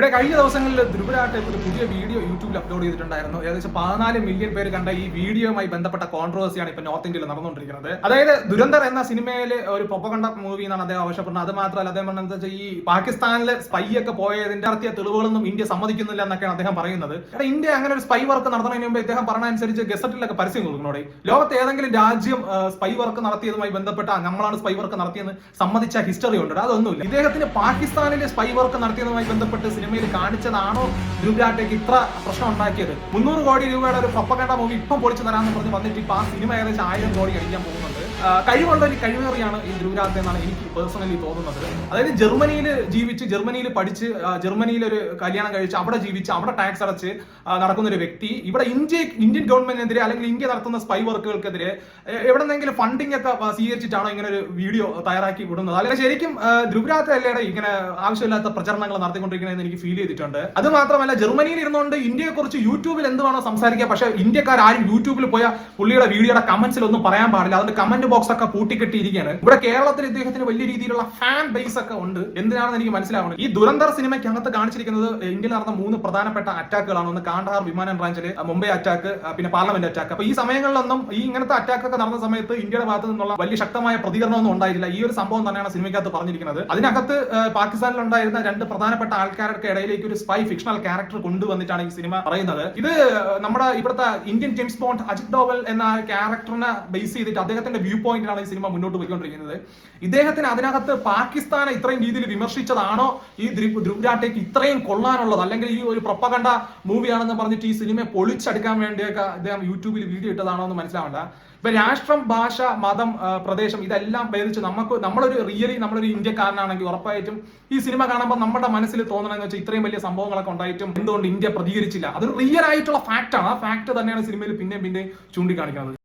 ഇവിടെ കഴിഞ്ഞ ദിവസങ്ങളിൽ ധ്രുവരാട്ട് ഒരു പുതിയ വീഡിയോ യൂട്യൂബിൽ അപ്ലോഡ് ചെയ്തിട്ടുണ്ടായിരുന്നു. ഏകദേശം പതിനാല് മില്യൺ പേര് കണ്ട ഈ വീഡിയോയുമായി ബന്ധപ്പെട്ട കോൺട്രവേഴ്സിയാണ് ഇപ്പൊ നോർത്ത് ഇന്ത്യയിൽ നടന്നുകൊണ്ടിരിക്കുന്നത്. അതായത് ദുരന്തർ എന്ന സിനിമയിൽ ഒരു പ്രൊപ്പകണ്ട മൂവി എന്നാണ് അദ്ദേഹം ആവശ്യപ്പെടുന്നത്. അത് മാത്രമല്ല അദ്ദേഹം എന്താ വെച്ചാൽ ഈ പാകിസ്ഥാനിലെ സ്പൈ ഒക്കെ പോയതിന്റെ നടത്തിയ തെളിവുകളൊന്നും ഇന്ത്യ സമ്മതിക്കുന്നില്ല എന്നൊക്കെയാണ് അദ്ദേഹം പറയുന്നത്. ഇന്ത്യ അങ്ങനെ ഒരു സ്പൈ വർക്ക് നടത്തുന്നതിന് മുമ്പ് ഇദ്ദേഹം പറഞ്ഞ അനുസരിച്ച് ഗസറ്റിലൊക്കെ പരസ്യം കൊടുക്കണോടെ ലോകത്ത് ഏതെങ്കിലും രാജ്യം സ്പൈ വർക്ക് നടത്തിയതുമായി ബന്ധപ്പെട്ട നമ്മളാണ് സ്പൈ വർക്ക് നടത്തിയെന്ന് സമ്മതിച്ച ഹിസ്റ്ററി ഉണ്ട്? അതൊന്നുമില്ല. ഇദ്ദേഹത്തിന് പാകിസ്ഥാനിലെ സ്പൈ വർക്ക് നടത്തിയതുമായി ബന്ധപ്പെട്ട് സിനിമയിൽ കാണിച്ചതാണോ ധ്രുവരാട്ടേക്ക് ഇത്ര പ്രശ്നം ഉണ്ടാക്കിയത്? മുന്നൂറ് കോടി രൂപയുടെ ഒരു പ്രൊപ്പകണ്ട മൂവി ഇപ്പം പൊളിച്ചു തരാമെന്ന് പറഞ്ഞ് വന്നിട്ട് ഇപ്പൊ ആ സിനിമ ഏകദേശം ആയിരം കോടി കഴിക്കാൻ പോകുന്നുണ്ട്. കഴിവുള്ള ഒരു കഴിവേറിയാണ് ഈ ധ്രുവരാജ് എന്നാണ് എനിക്ക് പേഴ്സണലി തോന്നുന്നത്. അതായത് ജർമ്മനിയിൽ ജീവിച്ച് ജർമ്മനിയിൽ പഠിച്ച് ജർമ്മനിയിൽ ഒരു കല്യാണം കഴിച്ച് അവിടെ ജീവിച്ച് അവിടെ ടാക്സ് അടച്ച് നടക്കുന്ന ഒരു വ്യക്തി. ഇവിടെ ഇന്ത്യ ഇന്ത്യൻ ഗവൺമെന്റിനെതിരെ അല്ലെങ്കിൽ ഇന്ത്യ നടത്തുന്ന സ്പൈ വർക്കുകൾക്കെതിരെ എവിടെ എവിടെന്നെങ്കിലും ഫണ്ടിംഗ് ഒക്കെ സ്വീകരിച്ചിട്ടാണോ ഇങ്ങനെ ഒരു വീഡിയോ തയ്യാറാക്കി വിടുന്നത്? അല്ലെങ്കിൽ ശരിക്കും ധ്രുവരാജ് അല്ലേടെ ഇങ്ങനെ ആവശ്യമില്ലാത്ത പ്രചരണങ്ങൾ നടത്തിക്കൊണ്ടിരിക്കുന്നതെന്ന് എനിക്ക് ഫീൽ ചെയ്തിട്ടുണ്ട്. അത് മാത്രമല്ല ജർമ്മനിയിൽ ഇരുന്നുകൊണ്ട് ഇന്ത്യയെക്കുറിച്ച് യൂട്യൂബിൽ എന്ത് വേണോ സംസാരിക്കുക പക്ഷേ ഇന്ത്യക്കാർ ആരും യൂട്യൂബിൽ പോയ പുള്ളിയുടെ വീഡിയോയുടെ കമന്റ്സിൽ ഒന്നും പറയാൻ പാടില്ല. അതുകൊണ്ട് കമന്റ് ബോക്സ് ഒക്കെ പൂട്ടിക്കെട്ടിയിരിക്കുകയാണ്. ഇവിടെ കേരളത്തിൽ ഇദ്ദേഹത്തിന് വലിയ രീതിയിലുള്ള ഫാൻ ബേസ് ഒക്കെ ഉണ്ട് എന്തിനാണെന്ന് എനിക്ക് മനസ്സിലാവുന്നത് ഈ ദുരന്തർ സിനിമയ്ക്കകത്ത് കാണിച്ചിരിക്കുന്നത് ഇന്ത്യയിൽ നടന്ന മൂന്ന് പ്രധാനപ്പെട്ട അറ്റാക്കുകളാണ് ഒന്ന് കാണ്ഡഹാർ വിമാനം ബ്രാഞ്ചിൽ മുംബൈ അറ്റാക്ക് പിന്നെ പാർലമെന്റ് അറ്റാക്ക് അപ്പൊ ഈ സമയങ്ങളിലൊന്നും ഈ ഇങ്ങനത്തെ അറ്റാക്ക് ഒക്കെ നടന്ന സമയത്ത് ഇന്ത്യയുടെ ഭാഗത്ത് നിന്നുള്ള വലിയ ശക്തമായ പ്രതികരണമൊന്നും ഉണ്ടായില്ല ഈ ഒരു സംഭവം തന്നെയാണ് സിനിമയ്ക്കകത്ത് പറഞ്ഞിരിക്കുന്നത്. അതിനകത്ത് പാകിസ്ഥാനിൽ ഉണ്ടായിരുന്ന രണ്ട് പ്രധാനപ്പെട്ട ആൾക്കാരുടെ ഇടയിലേക്ക് ഒരു സ്പൈ ഫിക്ഷണൽ ക്യാരക്ടർ കൊണ്ടുവന്നിട്ടാണ് ഈ സിനിമ പറയുന്നത്. ഇത് നമ്മുടെ ഇവിടുത്തെ Indian James Bond Ajit Doval എന്ന ക്യാരക്ടറിനെ ബേസ് ചെയ്തിട്ട് അദ്ദേഹത്തിന്റെ വ്യൂ പോയിന്റിലാണ് ഈ സിനിമ മുന്നോട്ട് പോയിക്കൊണ്ടിരിക്കുന്നത്. ഇദ്ദേഹത്തിന് അതിനകത്ത് പാകിസ്ഥാനെ ഇത്രയും രീതിയിൽ വിമർശിച്ചതാണോ ഈ ധ്രു- ധ്രുവരാട്ടേക്ക് ഇത്രയും കൊള്ളാനുള്ളത്? അല്ലെങ്കിൽ ഈ ഒരു പ്രൊപ്പകണ്ട മൂവിയാണെന്ന് പറഞ്ഞിട്ട് ഈ സിനിമയെ പൊളിച്ചെടുക്കാൻ വേണ്ടിയൊക്കെ അദ്ദേഹം യൂട്യൂബിൽ വീഡിയോ ഇട്ടതാണോ എന്ന് മനസ്സിലാവണ്ട. ഇപ്പൊ രാഷ്ട്രം ഭാഷ മതം പ്രദേശം ഇതെല്ലാം ഭേദിച്ച് നമുക്ക് നമ്മളൊരു റിയലി നമ്മളൊരു ഇന്ത്യക്കാരനാണെങ്കിൽ ഉറപ്പായിട്ടും ഈ സിനിമ കാണുമ്പോൾ നമ്മുടെ മനസ്സിൽ തോന്നണമെന്ന് വെച്ചാൽ ഇത്രയും വലിയ സംഭവങ്ങളൊക്കെ ഉണ്ടായിട്ടും എന്തുകൊണ്ട് ഇന്ത്യ പ്രതികരിച്ചില്ല? അത് റിയൽ ആയിട്ടുള്ള ഫാക്റ്റാണ് ആ ഫാക്ട് തന്നെയാണ് സിനിമയിൽ പിന്നെയും പിന്നെയും ചൂണ്ടിക്കാണിക്കുന്നത്.